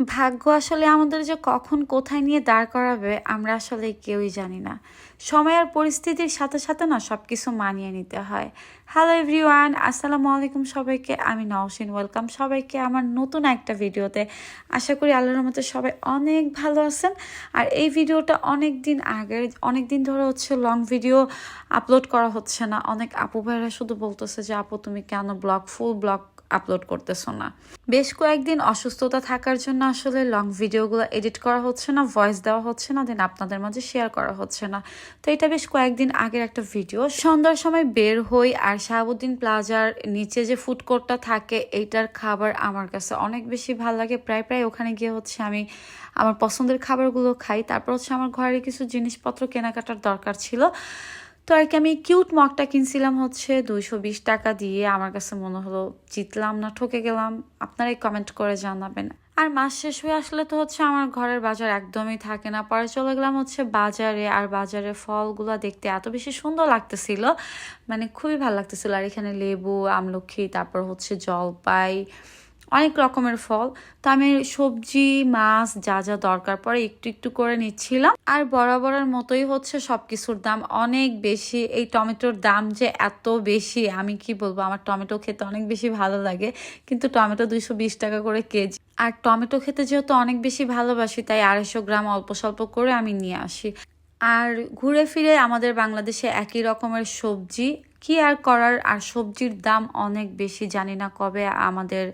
ভাগ্য আসলে আমাদের যে কখন কোথায় নিয়ে দাঁড় করাবে, আমরা আসলে কেউই জানি না। সময় আর পরিস্থিতির সাথে সাথে না সব কিছু মানিয়ে নিতে হয়। হ্যালো এভরিওয়ান আসসালামু আলাইকুম সবাইকে। আমি নওশিন ওয়েলকাম সবাইকে আমার নতুন একটা ভিডিওতে। আশা করি আল্লাহর মতো সবাই অনেক ভালো আছেন। আর এই ভিডিওটা অনেক দিন আগের অনেক দিন ধরে হচ্ছে লং ভিডিও আপলোড করা হচ্ছে না। অনেক আপু ভাইরা শুধু বলতেছে যে, আপু, তুমি কেন ব্লগ ফুল ব্লগ আপলোড করতেছো না। বেশ কয়েকদিন অসুস্থতা থাকার জন্য আসলে লং ভিডিওগুলো এডিট করা হচ্ছে না ভয়েস দেওয়া হচ্ছে না দেন আপনাদের মাঝে শেয়ার করা হচ্ছে না। তো এটা বেশ কয়েকদিন আগের একটা ভিডিও সন্ধ্যার সময় বের হই আর শাহাবুদ্দিন প্লাজার নিচে যে ফুড কোর্টটা থাকে, এইটার খাবার আমার কাছে অনেক বেশি ভালো লাগে। প্রায় প্রায় ওখানে গিয়ে হচ্ছে আমি আমার পছন্দের খাবারগুলো খাই। তারপর হচ্ছে আমার ঘরে কিছু জিনিসপত্র কেনাকাটার দরকার ছিল। তো আর কি, আমি কিউট মগটা কিনছিলাম হচ্ছে দুইশো বিশ টাকা দিয়ে। আমার কাছে মনে হলো, জিতলাম না, ঠকে গেলাম। আপনারাই কমেন্ট করে জানাবেন। আর মাস শেষ হয়ে আসলে তো হচ্ছে আমার ঘরের বাজার একদমই থাকে না। পরে চলে গেলাম হচ্ছে বাজারে, আর বাজারে ফলগুলো দেখতে এত বেশি সুন্দর লাগতেছিল। মানে খুবই ভালো লাগতেছিল। আর এখানে লেবু আমলক্ষী তারপর হচ্ছে জলপাই অনেক রকমের ফল। তো আমি সবজি, মাছ যা যা দরকার পড়ে একটু একটু করে নিচ্ছিলাম। আর বরাবরের মতোই হচ্ছে সব কিছুর দাম অনেক বেশি। এই টমেটোর দাম যে এত বেশি, আমি কি বলব? আমার টমেটো খেতে অনেক বেশি ভালো লাগে। কিন্তু টমেটো দুইশো বিশ টাকা করে কেজি। আর টমেটো খেতে যেহেতু অনেক বেশি ভালোবাসি, তাই আড়াইশো গ্রাম অল্প স্বল্প করে আমি নিয়ে আসি। আর ঘুরে ফিরে আমাদের বাংলাদেশে একই রকমের সবজি কি আর করার? আর সবজির দাম অনেক বেশি। জানি না কবে আমাদের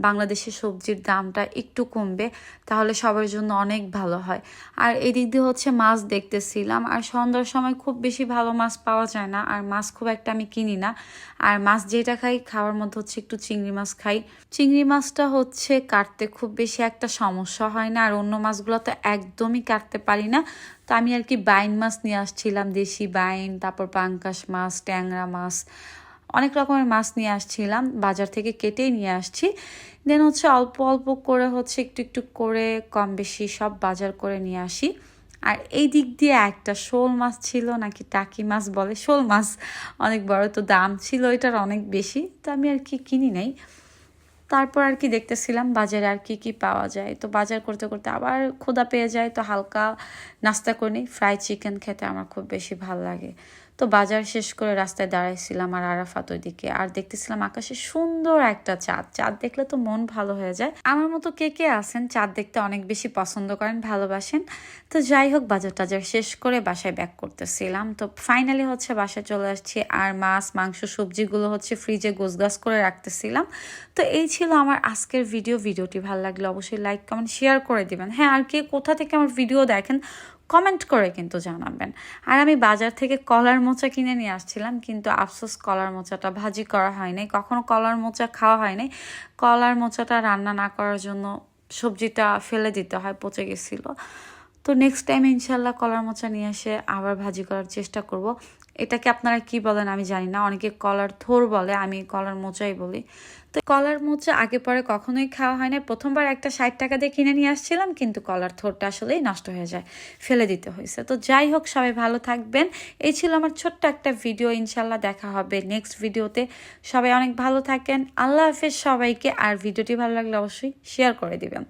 বাংলাদেশের সবজির দামটা একটু কমবে, তাহলে সবার জন্য অনেক ভালো হয়। আর এদিক দিয়ে হচ্ছে মাছ দেখতেছিলাম, আর সন্ধ্যার সময় খুব বেশি ভালো মাছ পাওয়া যায় না। আর মাছ খুব একটা আমি কিনি না। আর মাছ যেটা খাই, খাওয়ার মধ্যে হচ্ছে একটু চিংড়ি মাছ খাই। চিংড়ি মাছটা হচ্ছে কাটতে খুব বেশি একটা সমস্যা হয় না। আর অন্য মাছগুলো তো একদমই কাটতে পারি না। তো আমি আর কি বাইন মাছ নিয়ে আসছিলাম, দেশি বাইন, তারপর পাঙ্কাশ মাছ, ট্যাংরা মাছ, অনেক রকমের মাছ নিয়ে আসছিলাম, বাজার থেকে কেটেই নিয়ে আসছি। দেন হচ্ছে অল্প অল্প করে হচ্ছে একটু একটু করে কম বেশি সব বাজার করে নিয়ে আসি। আর এই দিক দিয়ে একটা শোল মাছ ছিল, নাকি টাকি মাছ বলে, শোল মাছ অনেক বড় তো দাম ছিল, এটার অনেক বেশি, তো আমি আর কি কিনি নাই। তারপর আর কি দেখতেছিলাম বাজারে আর কি কি পাওয়া যায়। তো বাজার করতে করতে আবার ক্ষুধা পেয়ে যায়, তো হালকা নাস্তা করে। নিই ফ্রাই চিকেন খেতে আমার খুব বেশি ভালো লাগে। তো বাজার শেষ করে রাস্তায় দাঁড়াইছিলাম আর আরাফাত ওইদিকে। আর দেখতেছিলাম আকাশে সুন্দর একটা চাঁদ। চাঁদ দেখলে তো মন ভালো হয়ে যায়। আমার মতো কে কে আছেন? চাঁদ দেখতে অনেক বেশি পছন্দ করেন, ভালোবাসেন। তো যাই হোক, বাজার টাজার শেষ করে বাসায় ব্যাক করতেছিলাম। তো ফাইনালি হচ্ছে বাসায় চলে আসছি আর মাছ, মাংস, সবজিগুলো হচ্ছে ফ্রিজে গোছগাছ করে রাখতেছিলাম। তো এই ছিল আমার আজকের ভিডিও ভিডিওটি ভালো লাগলে অবশ্যই লাইক কমেন্ট শেয়ার করে দিবেন। হ্যাঁ আর কে কোথা থেকে আমার ভিডিও দেখেন কমেন্ট করে কিন্তু জানাবেন। আর আমি বাজার থেকে কলার মোচা কিনে নিয়ে আসছিলাম, কিন্তু আফসোস কলার মোচাটা ভাজি করা হয়নি, কখনো কলার মোচা খাওয়া হয়নি। কলার মোচাটা রান্না না করার জন্য সবজিটা ফেলে দিতে হয়, পচে গেছিল। তো নেক্সট টাইম ইনশাল্লাহ কলার মোচা নিয়ে এসে আবার ভাজি করার চেষ্টা করব। এটাকে আপনারা কি বলেন আমি জানি না, অনেকে কলার থোর বলে, আমি কলার মোচাই বলি। তো কলার মোচা আগে পরে কখনোই খাওয়া হয় না প্রথমবার একটা ষাট টাকা দিয়ে কিনে নিয়ে আসছিলাম, কিন্তু কলার থোরটা আসলেই নষ্ট হয়ে যায়, ফেলে দিতে হয়েছে। তো যাই হোক, সবাই ভালো থাকবেন। এই ছিল আমার ছোট্ট একটা ভিডিও ইনশাল্লাহ দেখা হবে নেক্সট ভিডিওতে সবাই অনেক ভালো থাকেন। আল্লাহ হাফেজ সবাইকে। আর ভিডিওটি ভালো লাগলে অবশ্যই শেয়ার করে দিবেন।